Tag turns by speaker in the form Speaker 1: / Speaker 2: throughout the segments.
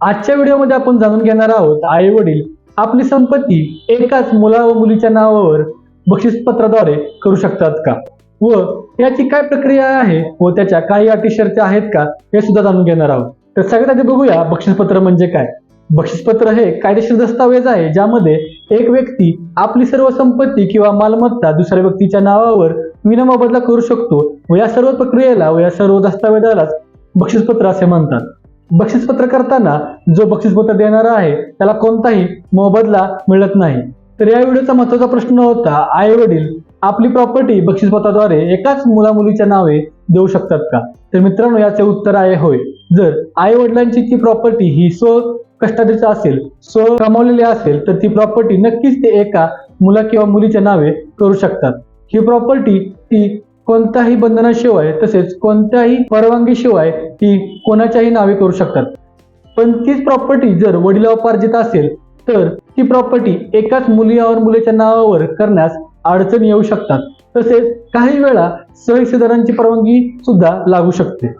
Speaker 1: आजच्या व्हिडिओमध्ये आपण जाणून घेणार आहोत आई वडील आपली संपत्ती एकाच मुला व मुलीच्या नावावर बक्षीसपत्राद्वारे करू शकतात का? व याची काय प्रक्रिया आहे व त्याच्या काही अटी शर्ती आहेत का? हे सुद्धा जाणून घेणार आहोत. तर सगळ्यात आधी बघूया बक्षीसपत्र म्हणजे काय? बक्षीसपत्र हे कायदेशीर दस्तावेज आहे ज्यामध्ये एक व्यक्ती आपली सर्व संपत्ती किंवा मालमत्ता दुसऱ्या व्यक्तीच्या नावावर विनामोबदला करू शकतो व या सर्व प्रक्रियेला व या सर्व दस्तावेजालाच बक्षीसपत्र असे म्हणतात. बक्षीसपत्र करताना जो बक्षीसपत्र देणारा आहे त्याला कोणताही मोबदला मिळत नाही. तर या व्हिडिओचा महत्त्वाचा प्रश्न होता आई वडील आपली प्रॉपर्टी बक्षीसपत्राद्वारे एकाच मुला मुलीच्या नावे देऊ शकतात का? तर मित्रांनो याचे उत्तर आहे होय. जर आई वडिलांची ती प्रॉपर्टी ही स्व कष्टाची असेल स्व कमावलेली असेल तर ती प्रॉपर्टी नक्कीच ते एका मुला किंवा मुलीच्या नावे करू शकतात. ही प्रॉपर्टी ती कोणत्याही बंधनाशिवाय तसेच कोणत्याही परवानगीशिवाय ती कोणाच्याही नावे करू शकतात. पण तीच प्रॉपर्टी जर वडिलोपार्जित असेल तर ती प्रॉपर्टी एकाच मुलीवर मुलीच्या नावावर करण्यास अडचणी येऊ शकतात. तसेच काही वेळा सहहिस्सेदारांची परवानगी सुद्धा लागू शकते.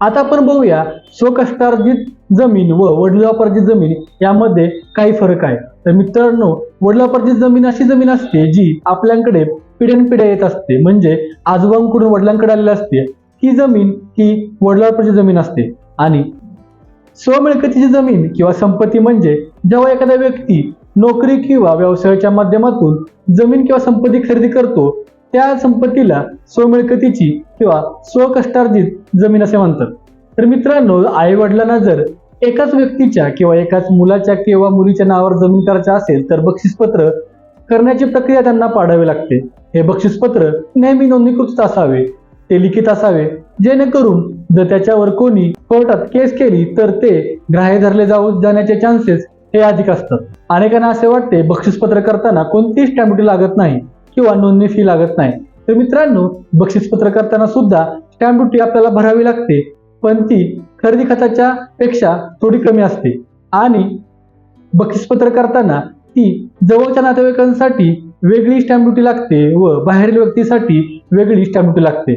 Speaker 1: आता आपण बघूया स्वकष्टार्जित जमीन व वडिलोपार्जित जमीन यामध्ये काही फरक आहे. तर मित्रांनो वडिलोपार्जित जमीन अशी जमीन असते जी आपल्याकडे पिढ्यानपिढ्या येत असते. म्हणजे आजोबांकडून वडिलांकडे आलेली असते. ही जमीन ही वडिलांची जमीन असते. आणि स्वमिळकतीची जमीन किंवा संपत्ती म्हणजे जेव्हा एखादा व्यक्ती नोकरी किंवा व्यवसायाच्या माध्यमातून जमीन किंवा संपत्ती खरेदी करतो त्या संपत्तीला स्वमिळकतीची किंवा स्वकष्टार्जित जमीन असे म्हणतात. तर मित्रांनो आई वडिलांना जर एकाच व्यक्तीच्या किंवा एकाच मुलाच्या किंवा मुलीच्या नावावर जमीन करायचं असेल तर बक्षीसपत्र करण्याची प्रक्रिया त्यांना पाडावी लागते. हे बक्षीसपत्र नेहमी नोंदणीकृत असावे. ते लिखित असावे. जेणेकरून जर त्याच्यावर कोणी कोर्टात केस केली तर ते ग्राह्य धरले जाऊ जाण्याचे चान्सेस हे अधिक असतात. अनेकांना असे वाटते बक्षीसपत्र करताना कोणतीच स्टॅम्प ड्युटी लागत नाही किंवा नोंदणी फी लागत नाही. तर मित्रांनो बक्षीसपत्र करताना सुद्धा स्टॅम्प ड्युटी आपल्याला भरावी लागते पण ती खरेदी खताच्या पेक्षा थोडी कमी असते. आणि बक्षीसपत्र करताना ती जवळच्या नातेवाईकांसाठी वेगळी स्टॅम्प ड्युटी लागते व बाहेरील व्यक्तीसाठी वेगळी स्टॅम्प ड्युटी लागते.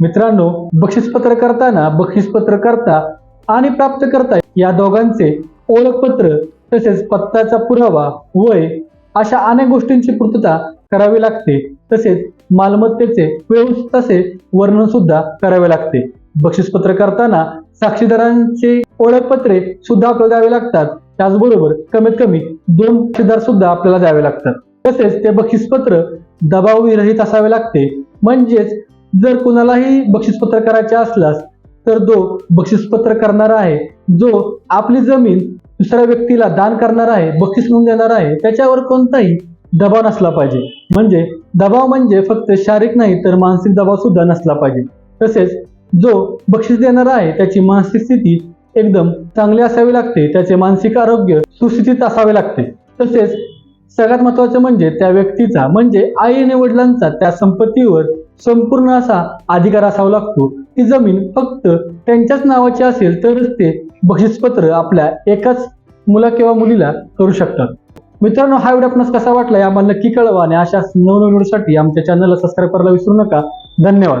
Speaker 1: मित्रांनो बक्षीसपत्र करताना बक्षीसपत्र करता आणि प्राप्त करता या दोघांचे ओळखपत्र तसेच पत्त्याचा पुरावा वय अशा अनेक गोष्टींची पूर्तता करावी लागते. तसेच मालमत्तेचे व्यवस्थित असे वर्णन सुद्धा करावे लागते. बक्षीसपत्र करताना साक्षीदारांचे ओळखपत्रे सुद्धा आपल्याला द्यावे लागतात. त्याचबरोबर कमीत कमी दोन साक्षीदार सुद्धा आपल्याला द्यावे लागतात. तसेच ते बक्षीसपत्र दबाव विरहित असावे लागते. म्हणजेच जर कुणालाही बक्षीसपत्र करायचे असल्यास तर जो बक्षीसपत्र करणारा आहे. जो आपली जमीन दुसऱ्या व्यक्तीला दान करणार आहे बक्षीस म्हणून देणार आहे त्याच्यावर कोणताही दबाव नसला पाहिजे. म्हणजे दबाव म्हणजे फक्त शारीरिक नाही तर मानसिक दबाव सुद्धा नसला पाहिजे. तसेच जो बक्षीस देणार आहे त्याची मानसिक स्थिती एकदम चांगली असावी लागते त्याचे मानसिक आरोग्य सुस्थितीत असावे लागते. तसेच सगळ्यात महत्वाचं म्हणजे त्या व्यक्तीचा म्हणजे आई आणि वडिलांचा त्या संपत्तीवर संपूर्ण असा अधिकार असावा लागतो. ती जमीन फक्त त्यांच्याच नावाची असेल तरच ते बक्षीसपत्र आपल्या एकाच मुला किंवा मुलीला करू शकतात. मित्रांनो हा व्हिडिओ आपणास कसा वाटला आम्हाला नक्की कळवा आणि अशा नवनवीन व्हिडिओसाठी आमच्या चॅनलला सबस्क्राईब करायला विसरू नका. धन्यवाद.